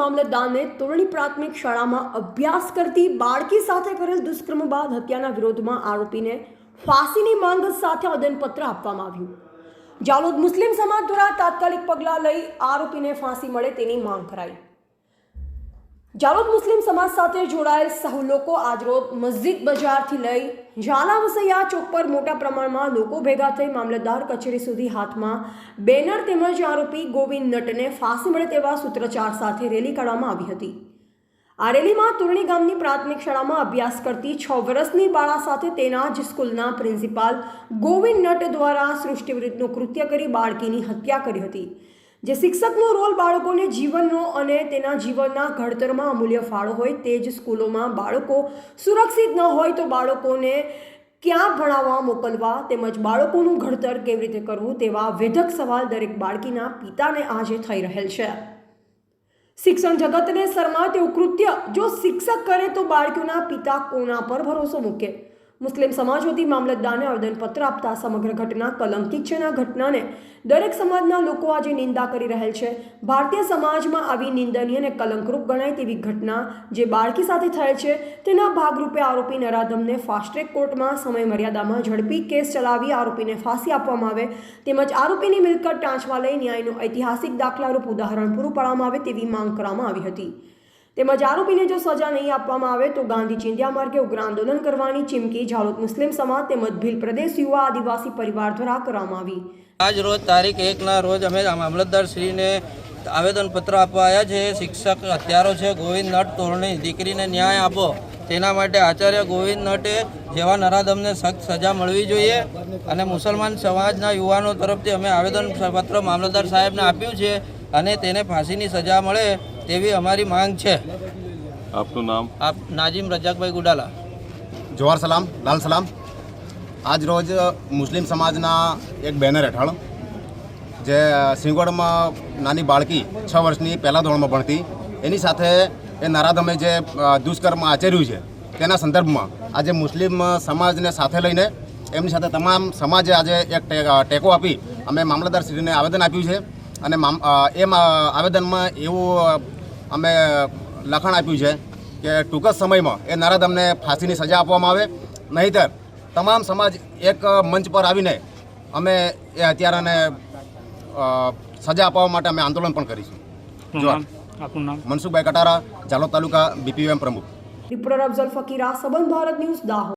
મામલતદારને તોરણી પ્રાથમિક શાળામાં અભ્યાસ કરતી બાળકી સાથે કરેલ દુષ્કર્મ બાદ હત્યાના વિરોધમાં આરોપીને ફાંસીની માંગ સાથે આવેદનપત્ર આપવામાં આવ્યું. જાલોદ મુસ્લિમ સમાજ દ્વારા તાત્કાલિક પગલાં લઈ આરોપીને ફાંસી મળે તેની માંગ કરાઈ. જાલોદ મુસ્લિમ સમાજ સાથે જોડાયેલ સહુ લોકો આજરોજ મસ્જિદ બજારથી લઈ ઝાલા વસૈયા ચોક પર મોટા પ્રમાણમાં લોકો ભેગા થઈ મામલતદાર કચેરી સુધી હાથમાં બેનર તેમજ આરોપી ગોવિંદ નટને ફાંસી મળે તેવા સૂત્રચાર સાથે રેલી કાઢવામાં આવી હતી. આ રેલીમાં તુરણી ગામની પ્રાથમિક શાળામાં અભ્યાસ કરતી છ વર્ષની બાળા સાથે તેના જ સ્કૂલના પ્રિન્સિપાલ ગોવિંદ નટ દ્વારા સૃષ્ટિ કૃત્ય કરી બાળકીની હત્યા કરી હતી. જે શિક્ષકનો રોલ બાળકોને જીવનનો અને તેના જીવનના ઘડતરમાં અમૂલ્ય ફાળો હોય તે જ સ્કૂલોમાં બાળકો સુરક્ષિત ન હોય તો બાળકોને ક્યાં ભણાવવા મોકલવા તેમજ બાળકોનું ઘડતર કેવી રીતે કરવું તેવા વેધક સવાલ દરેક બાળકીના પિતાને આજે થઈ રહેલ છે. શિક્ષણ જગતને શરમાવે તેવું કૃત્ય જો શિક્ષક કરે તો બાળકીઓના પિતા કોના પર ભરોસો મૂકે? મુસ્લિમ સમાજ વતી મામલતદારને આવેદનપત્ર આપતા સમગ્ર ઘટના કલંકિત છે ઘટનાને દરેક સમાજના લોકો આજે નિંદા કરી રહેલ છે. ભારતીય સમાજમાં આવી નિંદનીય અને કલંકરૂપ ગણાય તેવી ઘટના જે બાળકી સાથે થયેલ છે, તેના ભાગરૂપે આરોપી નરાધમને ફાસ્ટ ટ્રેક કોર્ટમાં સમય મર્યાદામાં ઝડપી કેસ ચલાવી આરોપીને ફાંસી આપવામાં આવે. તેમજ આરોપીની મિલકત ટાંચવા લઈ ન્યાયનું ઐતિહાસિક દાખલારૂપ ઉદાહરણ પૂરું પાડવામાં આવે તેવી માંગ કરવામાં આવી હતી. તેમજ આરોપીને જો સજા નહીં આપવામાં આવે તો ગાંધી ચિંધ્યા માર્ગે ઉગ્ર આંદોલન કરવાની ચીમકી ઝાલોદ મુસ્લિમ સમાજ તેમજ ભીલ પ્રદેશ યુવા આદિવાસી પરિવાર દ્વારા કરવામાં આવી. આજ રોજ તારીખ એકના રોજ અમે મામલતદાર શ્રીને આવેદનપત્ર આપવા આવ્યા છે. શિક્ષક હત્યારો છે. ગોવિંદ નટ તોરણી દીકરીને ન્યાય આપો. તેના માટે આચાર્ય ગોવિંદ નટે જેવા નરાધમને સખ્ત સજા મળવી જોઈએ અને મુસલમાન સમાજના યુવાનો તરફથી અમે આવેદનપત્ર મામલતદાર સાહેબને આપ્યું છે અને તેને ફાંસીની સજા મળે તેવી અમારી માંગ છે. આપનું નામ? આપ નાજીમ રજાકભાઈ ગુડાલા. જોહર સલામ લાલ સલામ. આજ રોજ મુસ્લિમ સમાજના એક બેનર હેઠળ જે સિંગોડમાં નાની બાળકી છ વર્ષની પહેલાં ધોરણમાં ભણતી એની સાથે એ નારાધમે જે દુષ્કર્મ આચર્યું છે તેના સંદર્ભમાં આજે મુસ્લિમ સમાજને સાથે લઈને એમની સાથે તમામ સમાજે આજે એક ટેકો આપી અમે મામલતદારશ્રીને આવેદન આપ્યું છે. અને મામ એ આવેદનમાં એવું અમે લખાણ આપ્યું છે કે ટૂંક જ સમયમાં એ નરાધમને ફાંસીની સજા આપવામાં આવે. નહીંતર તમામ સમાજ એક મંચ પર આવીને અમે એ હત્યારાને સજા અપાવવા માટે અમે આંદોલન પણ કરીશું. જો આપનું મનસુખભાઈ કટારા જાલોદ તાલુકા બીપીએમ પ્રમુખ. રિપોર્ટર અફઝલ ફકીરા સબંધ ભારત ન્યૂઝ દાહોદ.